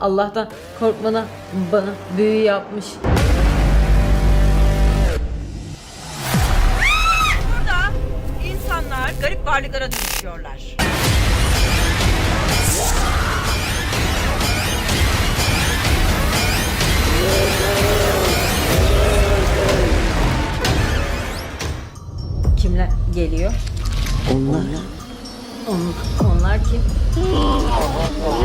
Allah'tan korkmana bana büyü yapmış. Burada insanlar garip varlıklara dönüşüyorlar. Kimler geliyor? Onlar On, onlar kim?